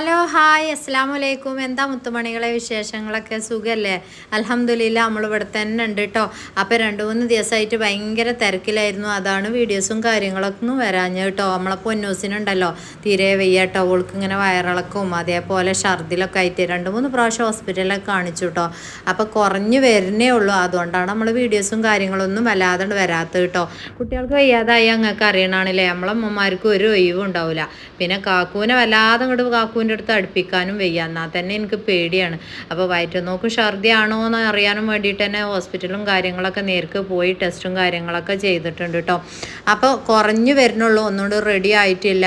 Hello hi അസ്സാം വലൈക്കും എന്താ മുത്തുമണികളെ വിശേഷങ്ങളൊക്കെ? സുഖമല്ലേ അലഹമ്മദില്ല നമ്മൾ ഇവിടെ തന്നെ ഉണ്ട് കേട്ടോ അപ്പോൾ രണ്ട് മൂന്ന് ദിവസമായിട്ട് ഭയങ്കര തിരക്കിലായിരുന്നു. അതാണ് വീഡിയോസും കാര്യങ്ങളൊക്കെ ഒന്നും വരാഞ്ഞ് കേട്ടോ നമ്മളെ പൊന്നൂസിനുണ്ടല്ലോ. തീരെ വയ്യ കേട്ടോ അവൾക്ക് ഇങ്ങനെ വയറിളക്കും അതേപോലെ ഛർദിലൊക്കെ ആയിട്ട് രണ്ട് മൂന്ന് പ്രാവശ്യം ഹോസ്പിറ്റലിലൊക്കെ കാണിച്ചു കേട്ടോ അപ്പോൾ കുറഞ്ഞു വരുന്നേ ഉള്ളൂ. അതുകൊണ്ടാണ് നമ്മൾ വീഡിയോസും കാര്യങ്ങളൊന്നും വല്ലാതെ വരാത്തത് കേട്ടോ കുട്ടികൾക്ക് വയ്യാതായി അങ്ങക്ക് നമ്മളെ അമ്മമാർക്ക് ഒരു ഒഴിവും ഉണ്ടാവില്ല പിന്നെ കാക്കൂനെ വല്ലാതെ അങ്ങോട്ട് കാക്കൂന്റെ അടുത്ത് അടുപ്പിക്കാനും വയ്യ. എന്നാൽ തന്നെ എനിക്ക് പേടിയാണ്. അപ്പോൾ വയറ്റ നോക്ക് ഛർദി ആണോ എന്ന് അറിയാനും വേണ്ടിയിട്ട് തന്നെ ഹോസ്പിറ്റലും കാര്യങ്ങളൊക്കെ നേർക്ക് പോയി ടെസ്റ്റും കാര്യങ്ങളൊക്കെ ചെയ്തിട്ടുണ്ട് കേട്ടോ അപ്പോൾ കുറഞ്ഞു വരുന്നുള്ളൂ. ഒന്നുകൂടി റെഡി ആയിട്ടില്ല.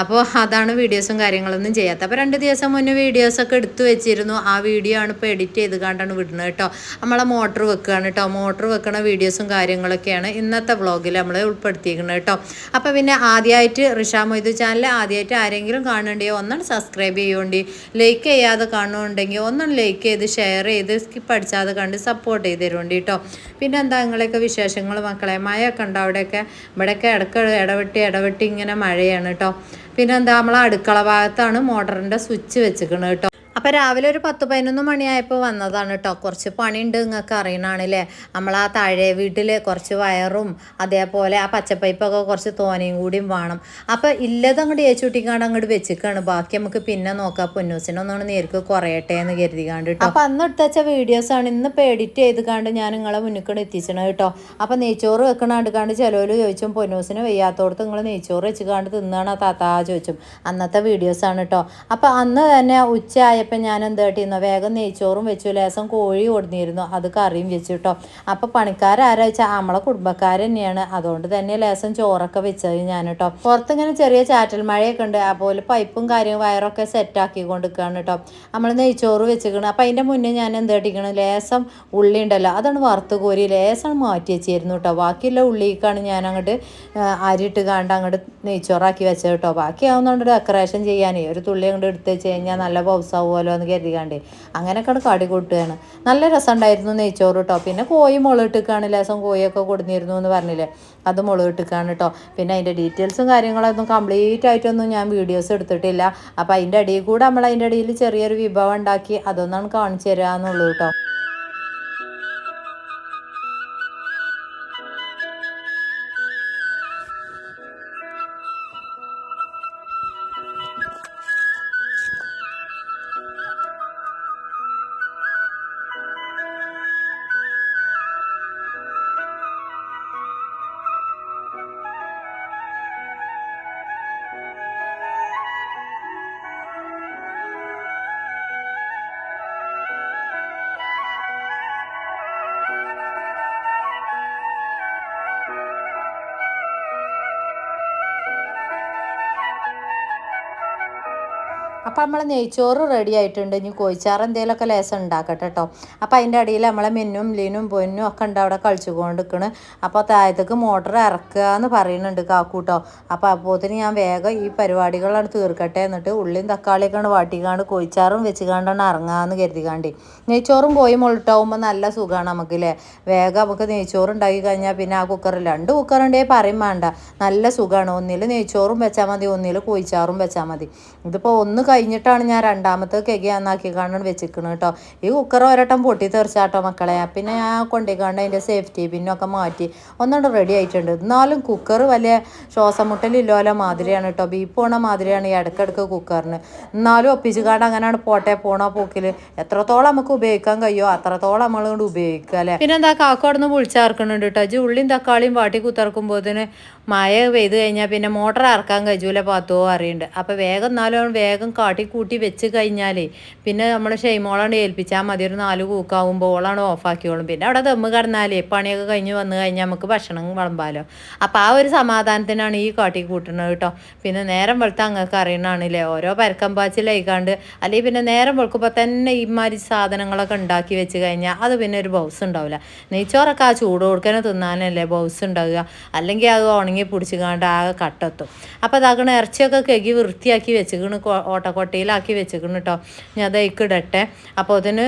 അപ്പോൾ അതാണ് വീഡിയോസും കാര്യങ്ങളൊന്നും ചെയ്യാത്ത അപ്പോൾ രണ്ട് ദിവസം മുന്നേ വീഡിയോസൊക്കെ എടുത്തു വെച്ചിരുന്നു. ആ വീഡിയോ ആണ് ഇപ്പോൾ എഡിറ്റ് ചെയ്ത് കണ്ടാണ് വിടുന്നത് കേട്ടോ. നമ്മളെ മോട്ടർ വെക്കുകയാണ് കേട്ടോ. മോട്ടർ വെക്കണ വീഡിയോസും കാര്യങ്ങളൊക്കെയാണ് ഇന്നത്തെ വ്ളോഗിൽ നമ്മൾ ഉൾപ്പെടുത്തിയിരിക്കുന്നത് കേട്ടോ. അപ്പോൾ പിന്നെ ആദ്യമായിട്ട് റിഷ മൊയ്തു ചാനൽ ആദ്യമായിട്ട് ആരെങ്കിലും കാണണ്ടയോ ഒന്നാണ് സബ്സ്ക്രൈബ് ചെയ്യുകയുണ്ട് ലൈക്ക് ചെയ്യാതെ കാണുന്നുണ്ടെങ്കിൽ ഒന്നും ലൈക്ക് ചെയ്ത് ഷെയർ ചെയ്ത് സ്കിപ്പ് അടിച്ചാതെ കണ്ട് സപ്പോർട്ട് ചെയ്ത് തരുന്നുണ്ട് കേട്ടോ. പിന്നെ എന്താ നിങ്ങളെയൊക്കെ വിശേഷങ്ങൾ മക്കളെ? മഴയൊക്കെ ഉണ്ടോ അവിടെയൊക്കെ? ഇവിടെയൊക്കെ ഇടയ്ക്ക് ഇടവെട്ടി ഇടവെട്ടി ഇങ്ങനെ മഴയാണ് കേട്ടോ. പിന്നെ എന്താ നമ്മളെ അടുക്കള ഭാഗത്താണ് മോട്ടറിന്റെ സ്വിച്ച് വെച്ചിരിക്കുന്നത് കേട്ടോ അപ്പോൾ രാവിലെ ഒരു പത്ത് പതിനൊന്ന് മണിയായപ്പോൾ വന്നതാണ് കേട്ടോ കുറച്ച് പണിയുണ്ട് നിങ്ങൾക്ക് അറിയണാണല്ലേ? നമ്മൾ ആ താഴെ വീട്ടിൽ കുറച്ച് വയറും അതേപോലെ ആ പച്ചപ്പൈപ്പൊക്കെ കുറച്ച് തോനയും കൂടിയും വേണം. അപ്പോൾ ഇല്ലത് അങ്ങോട്ട് ഏച്ചൂട്ടിക്കാണ്ട് അങ്ങോട്ട് വെച്ചിക്കാണ്. ബാക്കി നമുക്ക് പിന്നെ നോക്കാം. പൊന്നൂസിനൊന്നാണ് നേരിക്ക് കുറയട്ടെ എന്ന് കരുതിക്കാണ്ട് കേട്ടോ അപ്പോൾ അന്ന് എടുത്തച്ച വീഡിയോസാണ് ഇന്ന് ഇപ്പോൾ എഡിറ്റ് ചെയ്ത് കാണ്ട് ഞാൻ നിങ്ങളെ മുന്നിക്കണ് എത്തിച്ചണം കേട്ടോ അപ്പോൾ നെയ്ച്ചോറ് വെക്കണാണ്ട് കാണ്ട് ചിലവർ ചോദിച്ചും പൊന്നൂസിന് വയ്യാത്തോടത്ത് നിങ്ങൾ നെയ്ച്ചോറ് വെച്ച് കാണ്ട് തിന്നാണ് താത്താ ചോദിച്ചും. അന്നത്തെ വീഡിയോസാണ് കേട്ടോ അപ്പോൾ അന്ന് തന്നെ ഉച്ചയായ ആയപ്പോൾ ഞാൻ എന്താ വേഗം നെയ്ച്ചോറും വെച്ചു. ലേസം കോഴി ഓടുന്നിരുന്നു അത് കറിയും വെച്ചു കേട്ടോ അപ്പോൾ പണിക്കാരാരാ വെച്ചാൽ നമ്മളെ കുടുംബക്കാർ തന്നെയാണ് അതുകൊണ്ട് തന്നെ ലേസം ചോറൊക്കെ വെച്ചത് ഞാൻ കേട്ടോ പുറത്തിങ്ങനെ ചെറിയ ചാറ്റൽ മഴയൊക്കെ ഉണ്ട്. അപ്പോൾ പൈപ്പും കാര്യവും വയറൊക്കെ സെറ്റാക്കി കൊണ്ടിരിക്കുകയാണ് കേട്ടോ നമ്മൾ നെയ്ച്ചോറ് വെച്ചിരിക്കണം. അപ്പോൾ അതിന്റെ മുന്നേ ഞാൻ എന്താ കേട്ടിരിക്കണം ലേസം ഉള്ളി ഉണ്ടല്ലോ. അതാണ് വറുത്ത് കോരി ലേസം മാറ്റി വെച്ചിരുന്നു കേട്ടോ ബാക്കിയുള്ള ഉള്ളിക്കാണ് ഞാൻ അങ്ങോട്ട് അരിയിട്ട് കാണ്ട് അങ്ങോട്ട് നെയ്ച്ചോറാക്കി വെച്ചത് കേട്ടോ ബാക്കിയാവുന്നുണ്ട് ഡെക്കറേഷൻ ചെയ്യാനേ. ഒരു തുള്ളി അങ്ങോട്ട് എടുത്ത് വെച്ച് കഴിഞ്ഞാൽ നല്ല ബൗസാവും പോലോ എന്ന് കരുതിക്കാണ്ട് അങ്ങനെയൊക്കെ കടി കൂട്ടുകയാണ്. നല്ല രസമുണ്ടായിരുന്നു നെയ്ച്ചോറ് കേട്ടോ പിന്നെ കോഴി മുളകിട്ടിക്കാണ് ലേസം കോഴിയൊക്കെ കൊടുന്നിരുന്നു എന്ന് പറഞ്ഞില്ലേ? അത് മുളകിട്ടിക്കാണ് കേട്ടോ പിന്നെ അതിന്റെ ഡീറ്റെയിൽസും കാര്യങ്ങളൊന്നും കംപ്ലീറ്റ് ആയിട്ടൊന്നും ഞാൻ വീഡിയോസ് എടുത്തിട്ടില്ല. അപ്പോൾ അതിന്റെ അടിയിൽ കൂടെ നമ്മൾ അതിന്റെ അടിയിൽ ചെറിയൊരു വിഭവം ഉണ്ടാക്കി അതൊന്നാണ് കാണിച്ചു തരാമെന്നുള്ളൂ കേട്ടോ അപ്പം നമ്മൾ നെയ്ച്ചോറ് റെഡി ആയിട്ടുണ്ട്. ഇനി കോഴിച്ചാറ് എന്തെങ്കിലുമൊക്കെ ലേസം ഉണ്ടാക്കട്ടെ കേട്ടോ അപ്പോൾ അതിന്റെ അടിയിൽ നമ്മളെ മിന്നും ലീനും പൊന്നും ഒക്കെ ഉണ്ട് അവിടെ കളിച്ചു കൊണ്ടിരിക്കണ് അപ്പോൾ താഴത്തേക്ക് മോട്ടർ ഇറക്കുക എന്ന് പറയുന്നുണ്ട് കാക്കൂട്ടോ അപ്പോൾ അപ്പോത്തിന് ഞാൻ വേഗം ഈ പരിപാടികളാണ് തീർക്കട്ടെ എന്നിട്ട് ഉള്ളിയും തക്കാളിയൊക്കെയാണ് വാട്ടിക്കാണ്ട് കോഴിച്ചാറും വെച്ചുകാണ്ടാണ് ഇറങ്ങാമെന്ന് കരുതിക്കാണ്ടി. നെയ്ച്ചോറും പോയി മുളിട്ടാവുമ്പോൾ നല്ല സുഖമാണ് നമുക്ക് അല്ലേ വേഗം നമുക്ക് നെയ്ച്ചോറ് ഉണ്ടാക്കി കഴിഞ്ഞാൽ പിന്നെ ആ കുക്കറിൽ രണ്ട് കുക്കറുണ്ടേ പറയും വേണ്ട നല്ല സുഖമാണ് ഒന്നിൽ നെയ്ച്ചോറും വെച്ചാൽ മതി ഒന്നിൽ കോഴിച്ചാറും വെച്ചാൽ മതി. ഇതിപ്പോൾ ഒന്ന് കഴിഞ്ഞിട്ടാണ് ഞാൻ രണ്ടാമത്തെ കേക്ക് നന്നാക്കി കാണാൻ വെച്ചിരിക്കുന്നത് കേട്ടോ. ഈ കുക്കർ ഒരട്ടം പൊട്ടി തെറിച്ചാട്ടോ മക്കളെ. പിന്നെ ഞാൻ കൊണ്ടിക്കാണ്ട് അതിന്റെ സേഫ്റ്റി പിന്നൊക്കെ മാറ്റി ഒന്നുകൊണ്ട് റെഡി ആയിട്ടുണ്ട്. എന്നാലും കുക്കർ വലിയ ശ്വാസം മുട്ടലില്ലോല മാതിരിയാണ് കേട്ടോ. ബീപ്പ് പോണ മാതിരിയാണ് ഈ ഇടയ്ക്കിടയ്ക്ക് കുക്കറിന് എന്നാലും ഒപ്പിച്ച് കാണ്ട് അങ്ങനെയാണ് പോട്ടെ പോണ പോക്കിൽ എത്രത്തോളം നമുക്ക് ഉപയോഗിക്കാൻ കഴിയുമോ അത്രത്തോളം നമ്മൾ കൊണ്ട് ഉപയോഗിക്കുക അല്ലേ? പിന്നെ എന്താ കാക്കോടൊന്ന് നിന്ന് കേട്ടോ. ഉള്ളിയും തക്കാളിയും വാട്ടി കുത്തിറക്കുമ്പോഴത്തേന് മഴ പെയ്ത് കഴിഞ്ഞാൽ പിന്നെ മോട്ടർ ഇറക്കാൻ കഴിയൂല പാത്തോ അറിയുന്നുണ്ട് അപ്പോൾ വേഗം എന്നാലും വേഗം കാട്ടി കൂട്ടി വെച്ച് കഴിഞ്ഞാലേ പിന്നെ നമ്മൾ ഷെയ്മോളാണ് ഏൽപ്പിച്ചാൽ മതി. ഒരു നാല് കൂക്കാവുമ്പോൾ ഓളാണ് ഓഫാക്കിയോളും. പിന്നെ അവിടെ ദമ്മ് കിടന്നാലേ പണിയൊക്കെ കഴിഞ്ഞ് വന്ന് കഴിഞ്ഞാൽ നമുക്ക് ഭക്ഷണം വിളമ്പാലോ. അപ്പോൾ ആ ഒരു സമാധാനത്തിനാണ് ഈ കാട്ടി കൂട്ടുന്നത് കേട്ടോ. പിന്നെ നേരം വെളുത്ത് അങ്ങക്ക് അറിയണാണല്ലേ? ഓരോ പരക്കം പാച്ചിലായിക്കാണ്ട് അല്ലെങ്കിൽ പിന്നെ നേരം വെളുക്കുമ്പോൾ തന്നെ ഇമാരി സാധനങ്ങളൊക്കെ ഉണ്ടാക്കി വെച്ച് കഴിഞ്ഞാൽ അത് പിന്നെ ഒരു ബൗസ് ഉണ്ടാവില്ല നെയ്ച്ചോറൊക്കെ ആ ചൂട് കൊടുക്കാനും തിന്നാനല്ലേ ബൗസ് ഉണ്ടാവുക. അല്ലെങ്കിൽ അത് ഉണങ്ങി ഉണങ്ങി പിടിച്ചിക്കാണ്ട് ആകെ കട്ടെത്തും. അപ്പോൾ അതാകണ ഇറച്ചിയൊക്കെ കഴുകി വൃത്തിയാക്കി വെച്ചിക്കണ് ഓട്ടക്കൊട്ടയിലാക്കി വെച്ചിക്കണ് കേട്ടോ ഞാൻ അതേക്ക് ഇടട്ടെ. അപ്പോൾ അതിന്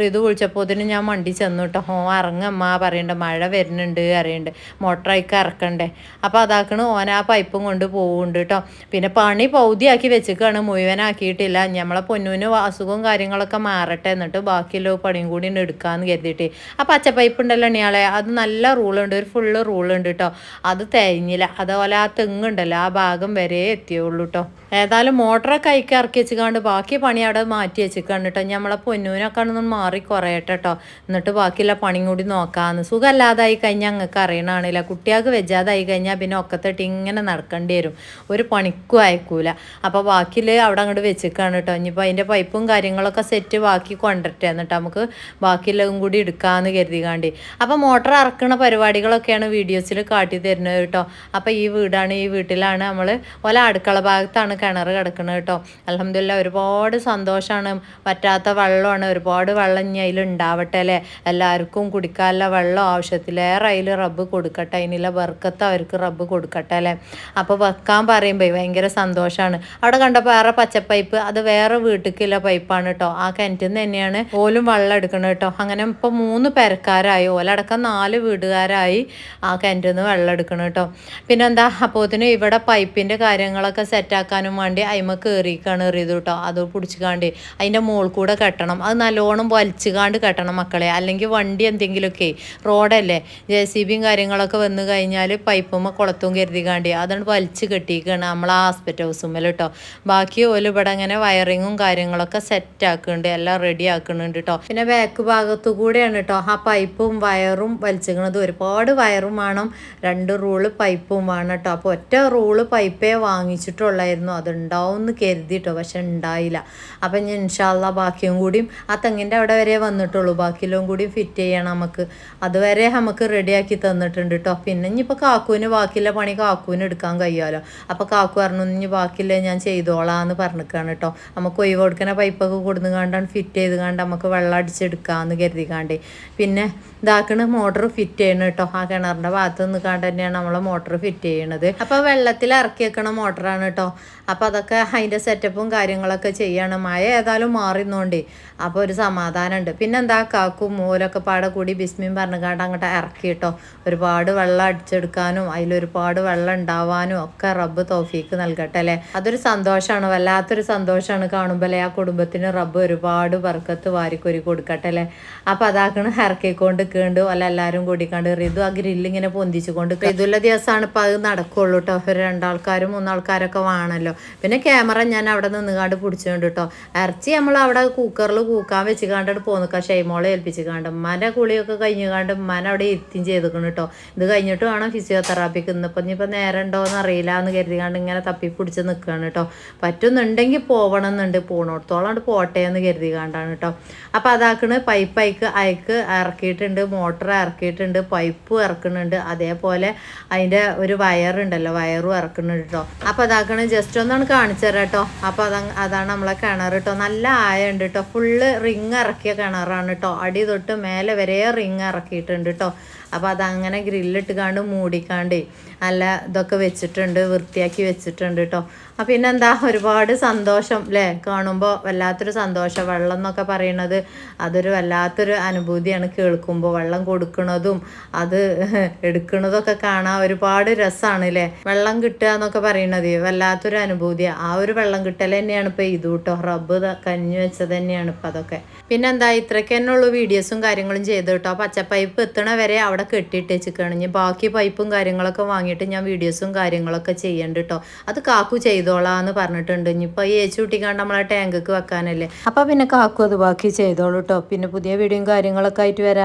ഋതു വിളിച്ചപ്പോൾ അതിന് ഞാൻ മണ്ടി ചെന്നു കേട്ടോ ഹോ ഇറങ്ങമ്മ പറയണ്ട മഴ വരുന്നുണ്ട് അറിയണ്ട് മോട്ടറായിക്ക് ഇറക്കണ്ടേ. അപ്പോൾ അതാക്കണ് ഓൻ ആ പൈപ്പും കൊണ്ട് പോകുന്നുണ്ട് കേട്ടോ പിന്നെ പണി പൗതിയാക്കി വെച്ചിക്കാണ് മുഴുവനാക്കിയിട്ടില്ല. നമ്മളെ പൊന്നൂന് അസുഖവും കാര്യങ്ങളൊക്കെ മാറട്ടെ എന്നിട്ട് ബാക്കിയുള്ള പണിയും കൂടി എടുക്കാമെന്ന് കരുതിയിട്ട്. ആ പച്ച പൈപ്പ് ഉണ്ടല്ലോ ഇയാളെ അത് നല്ല റൂളുണ്ട് ഒരു ഫുള്ള് റൂളുണ്ട് കേട്ടോ അത് തേഞ്ഞില്ല അതുപോലെ ആ തെങ്ങുണ്ടല്ലോ ആ ഭാഗം വരെ എത്തിയുള്ളൂ കേട്ടോ ഏതായാലും മോട്ടറൊക്കെ അയക്കി ഇറക്കി വെച്ചിക്കാണ്ട് ബാക്കി പണി അവിടെ മാറ്റി വെച്ചിക്കാണ് കേട്ടോ നമ്മളെ പൊന്നൂനൊക്കെ ഒന്ന് മാറി കുറയട്ടെ കേട്ടോ എന്നിട്ട് ബാക്കിയുള്ള പണി കൂടി നോക്കാമെന്ന് സുഖമല്ലാതായി കഴിഞ്ഞാൽ ഞങ്ങൾക്ക് അറിയണാണില്ല. കുട്ടികൾക്ക് വെജാതായി കഴിഞ്ഞാൽ പിന്നെ ഒക്കത്തിട്ട് ഇങ്ങനെ നടക്കേണ്ടി വരും. ഒരു പണിക്കും അയക്കൂല. അപ്പോൾ ബാക്കിയിൽ അവിടെ അങ്ങോട്ട് വെച്ചിക്കാണ് കേട്ടോ ഇനിയിപ്പോൾ അതിന്റെ പൈപ്പും കാര്യങ്ങളൊക്കെ സെറ്റ് ബാക്കി കൊണ്ടിട്ടേ എന്നിട്ട് നമുക്ക് ബാക്കിയുള്ളതും കൂടി എടുക്കാമെന്ന് കരുതികാണ്ടി അപ്പോൾ മോട്ടർ ഇറക്കുന്ന പരിപാടികളൊക്കെയാണ് വീഡിയോസിൽ കാട്ടി തരുന്നത് കേട്ടോ അപ്പോൾ ഈ വീടാണ് ഈ വീട്ടിലാണ് നമ്മൾ ഓല അടുക്കള ഭാഗത്താണ് കിണർ കിടക്കുന്നത് കേട്ടോ. അലഹമില്ല ഒരുപാട് സന്തോഷമാണ് പറ്റാത്ത വെള്ളമാണ്. ഒരുപാട് വെള്ളം ഇനി അതിലുണ്ടാവട്ടെ അല്ലേ? എല്ലാവർക്കും കുടിക്കാനുള്ള വെള്ളം ആവശ്യത്തിലേറെ അതിൽ റബ്ബ് കൊടുക്കട്ടെ. അതിനുള്ള ബർക്കത്ത് അവർക്ക് റബ്ബ് കൊടുക്കട്ടെ അല്ലേ? അപ്പോൾ വെക്കാൻ പറയുമ്പോൾ ഭയങ്കര സന്തോഷമാണ് അവിടെ കണ്ടപ്പോൾ വേറെ പച്ചപ്പൈപ്പ് അത് വേറെ വീട്ടിലേക്കുള്ള പൈപ്പാണ് കേട്ടോ. ആ കിണറ്റിൽ നിന്ന് തന്നെയാണ് ഓലും വെള്ളം എടുക്കണത് കേട്ടോ. അങ്ങനെ ഇപ്പോൾ മൂന്ന് പേരക്കാരായി. ഓലടക്കം നാല് വീടുകാരായി ആ കിണറ്റിൽ നിന്ന് വെള്ളം എടുക്കണം കേട്ടോ. പിന്നെന്താ അപ്പോത്തിന് ഇവിടെ പൈപ്പിന്റെ കാര്യങ്ങളൊക്കെ സെറ്റാക്കാനും വേണ്ടി അയിമ കയറിക്കാണ് എറിയത് കേട്ടോ അത് പിടിച്ചുകാണ്ട് അതിന്റെ മുകൾ കൂടെ കെട്ടണം. അത് നല്ലോണം വലിച്ചുകാണ്ട് കെട്ടണം മക്കളെ. അല്ലെങ്കിൽ വണ്ടി എന്തെങ്കിലുമൊക്കെ റോഡല്ലേ ജെ സി ബിയും കാര്യങ്ങളൊക്കെ വന്നു കഴിഞ്ഞാൽ പൈപ്പുമ്മ കുളത്തും കരുതിക്കാണ്ട് അതാണ് വലിച്ച് കെട്ടിയിരിക്കുകയാണ് നമ്മൾ ആ ഹോസ്പിറ്റൽ ഹൗസുമ്മൽ കേട്ടോ ബാക്കി ഓൽ ഇവിടെ അങ്ങനെ വയറിങ്ങും കാര്യങ്ങളൊക്കെ സെറ്റ് ആക്കുന്നുണ്ട്. എല്ലാം റെഡി ആക്കുന്നുണ്ട് കേട്ടോ പിന്നെ ബാക്ക് ഭാഗത്തു കൂടെയാണ് കേട്ടോ ആ പൈപ്പും വയറും വലിച്ചിരിക്കുന്നത് ഒരുപാട് വയറും വേണം. രണ്ട് റൂൾ പൈപ്പും വേണം കേട്ടോ. അപ്പോൾ ഒറ്റ റൂൾ പൈപ്പേ വാങ്ങിച്ചിട്ടുള്ളായിരുന്നു. അതുണ്ടാവും എന്ന് കരുതിയിട്ടോ പക്ഷെ ഉണ്ടായില്ല. അപ്പം ഞാൻ ഇൻഷാല്ല ബാക്കിയും കൂടിയും ആ തെങ്ങിന്റെ അവിടെ വരെ വന്നിട്ടുള്ളൂ. ബാക്കിയെല്ലാം കൂടി ഫിറ്റ് ചെയ്യണം നമുക്ക്. അതുവരെ നമുക്ക് റെഡിയാക്കി തന്നിട്ടുണ്ട് കേട്ടോ പിന്നെ ഇനിയിപ്പോൾ കാക്കുവിന് ബാക്കിയുള്ള പണി കാക്കുവിന് എടുക്കാൻ കഴിയുമല്ലോ. അപ്പോൾ കാക്കു പറഞ്ഞു ഇനി ബാക്കിയില്ലേ ഞാൻ ചെയ്തോളാം എന്ന് പറഞ്ഞിക്കാണ് കേട്ടോ നമുക്ക് ഒഴിവ് കൊടുക്കുന്ന പൈപ്പൊക്കെ കൊടുന്ന് കണ്ടാണ് ഫിറ്റ് ചെയ്ത് കണ്ട് നമുക്ക് വെള്ളം അടിച്ചെടുക്കാമെന്ന് കരുതിക്കാണ്ട് പിന്നെ ഇതാക്കണ മോട്ടർ ഫിറ്റ് ചെയ്യണം കേട്ടോ ആ കിണറിന്റെ ഭാഗത്ത് നിന്ന് കണ്ട് തന്നെയാണ് നമ്മൾ മോട്ടർ ഫിറ്റ് ചെയ്യണത്. അപ്പോൾ വെള്ളത്തിൽ ഇറക്കി വെക്കണ മോട്ടറാണ് കേട്ടോ അപ്പോൾ അതൊക്കെ അതിന്റെ സെറ്റപ്പും കാര്യങ്ങളൊക്കെ ചെയ്യണം. മഴ ഏതായാലും മാറുന്നോണ്ട്. അപ്പോൾ ഒരു സമാധാനമുണ്ട് പിന്നെ എന്താ കാക്കും മൂലൊക്കെ പാടെ കൂടി ബിസ്മിയും പറഞ്ഞു കാണ്ട് അങ്ങോട്ട് ഇറക്കി കേട്ടോ ഒരുപാട് വെള്ളം അടിച്ചെടുക്കാനും അതിലൊരുപാട് വെള്ളം ഉണ്ടാവാനും ഒക്കെ റബ്ബ് തോഫീക്ക് നൽകട്ടെ അല്ലേ? അതൊരു സന്തോഷമാണ് വല്ലാത്തൊരു സന്തോഷമാണ് കാണുമ്പോൾ അല്ലേ? ആ കുടുംബത്തിന് റബ്ബ് ഒരുപാട് വർക്കത്ത് വാരിക്കൊരി കൊടുക്കട്ടെ അല്ലേ? അപ്പോൾ അതാക്കണ് ഇറക്കിക്കൊണ്ട് കേണ്ടു അല്ല എല്ലാവരും കൂടിക്കാണ്ട് റിതു ആ ഗ്രില്ലിങ്ങനെ പൊന്തിച്ചു കൊണ്ട് റിതുള്ള ദിവസമാണ് ഇപ്പോൾ അത് നടക്കുള്ളൂ കേട്ടോ ഒരു രണ്ടാൾക്കാരും മൂന്നാൾക്കാരൊക്കെ വേണമല്ലോ പിന്നെ ക്യാമറ ഞാൻ അവിടെ നിന്നുകാണ്ട് പിടിച്ചുകൊണ്ട് കേട്ടോ ഇറച്ചി നമ്മൾ അവിടെ കുക്കറിൽ കൂക്കാൻ വെച്ച് കണ്ടിട്ട് പോന്നിക്ക ഷെയ്മോളെ ഏൽപ്പിച്ച് കണ്ട് ഉമ്മാന്റെ കുളിയൊക്കെ കഴിഞ്ഞ് കണ്ട് ഉമ്മാനെ അവിടെ എത്തിയും ചെയ്തിക്കണം കേട്ടോ ഇത് കഴിഞ്ഞിട്ട് വേണം ഫിസിയോതെറാപ്പിക്ക്. ഇന്നിപ്പോൾ ഇനിയിപ്പോൾ നേരം ഉണ്ടോ എന്ന് അറിയില്ല എന്ന് കരുതി കാണ്ട് ഇങ്ങനെ തപ്പി പിടിച്ച് നിൽക്കുകയാണ് കേട്ടോ പറ്റുന്നുണ്ടെങ്കിൽ പോകണം എന്നുണ്ട് പോണോടത്തോളം അങ്ങോട്ട് പോട്ടെ എന്ന് കരുതി കണ്ടാണ് കേട്ടോ അപ്പോൾ അതാക്കണ് പൈപ്പ് അയക്ക് അയക്ക് ഇറക്കിയിട്ടുണ്ട് മോട്ടർ ഇറക്കിയിട്ടുണ്ട് പൈപ്പ് ഇറക്കുന്നുണ്ട് അതേപോലെ അതിന്റെ ഒരു വയറുണ്ടല്ലോ വയറും ഇറക്കുന്നുണ്ട് കേട്ടോ അപ്പോൾ അതാക്കണ ജസ്റ്റ് ഒന്നാണ് കാണിച്ചു തരാം കേട്ടോ അപ്പോൾ അത അതാണ് നമ്മളെ കിണർ കേട്ടോ നല്ല ആയ ഉണ്ട് കേട്ടോ ഫുള്ള് റിങ് ഇറക്കിയ കിണറാണ് കേട്ടോ അടി തൊട്ട് മേലെ വരെ റിങ് ഇറക്കിയിട്ടുണ്ട് കേട്ടോ അപ്പോൾ അതങ്ങനെ ഗ്രില്ലിട്ടുകാണ്ട് മൂടിക്കാണ്ട് നല്ല ഇതൊക്കെ വെച്ചിട്ടുണ്ട് വൃത്തിയാക്കി വെച്ചിട്ടുണ്ട് കേട്ടോ അപ്പം പിന്നെന്താ ഒരുപാട് സന്തോഷം അല്ലേ കാണുമ്പോൾ വല്ലാത്തൊരു സന്തോഷം. വെള്ളം എന്നൊക്കെ പറയണത് അതൊരു വല്ലാത്തൊരു അനുഭൂതിയാണ് കേൾക്കുമ്പോൾ വെള്ളം കൊടുക്കുന്നതും അത് എടുക്കുന്നതൊക്കെ കാണാൻ ഒരുപാട് രസമാണ് അല്ലേ വെള്ളം കിട്ടുക എന്നൊക്കെ പറയണത് വല്ലാത്തൊരു അനുഭൂതി ആ ഒരു വെള്ളം കിട്ടൽ തന്നെയാണ് ഇപ്പോൾ ഇത് കേട്ടോ റബ്ബ് കഞ്ഞു വെച്ചത് തന്നെയാണ് ഇപ്പം അതൊക്കെ. പിന്നെന്താ ഇത്രയ്ക്ക് തന്നെ വീഡിയോസും കാര്യങ്ങളും ചെയ്ത് കേട്ടോ പച്ചപ്പൈപ്പ് എത്തണ വരെ അവിടെ കെട്ടിയിട്ട് വെച്ചിക്കാണ്. ഞാൻ ബാക്കി പൈപ്പും കാര്യങ്ങളൊക്കെ വാങ്ങിയിട്ട് ഞാൻ വീഡിയോസും കാര്യങ്ങളൊക്കെ ചെയ്യണ്ട് കേട്ടോ അത് കാക്കു ചെയ്തോളാന്ന് പറഞ്ഞിട്ടുണ്ട്. ഇനിയിപ്പോൾ ഈ ഏച്ചു കുട്ടിക്കാണ്ട് നമ്മളെ ടാങ്കക്ക് വെക്കാനല്ലേ. അപ്പോൾ പിന്നെ കാക്കു അത് ബാക്കി ചെയ്തോളൂ കേട്ടോ പിന്നെ പുതിയ വീഡിയോയും കാര്യങ്ങളൊക്കെ ആയിട്ട് വരാം.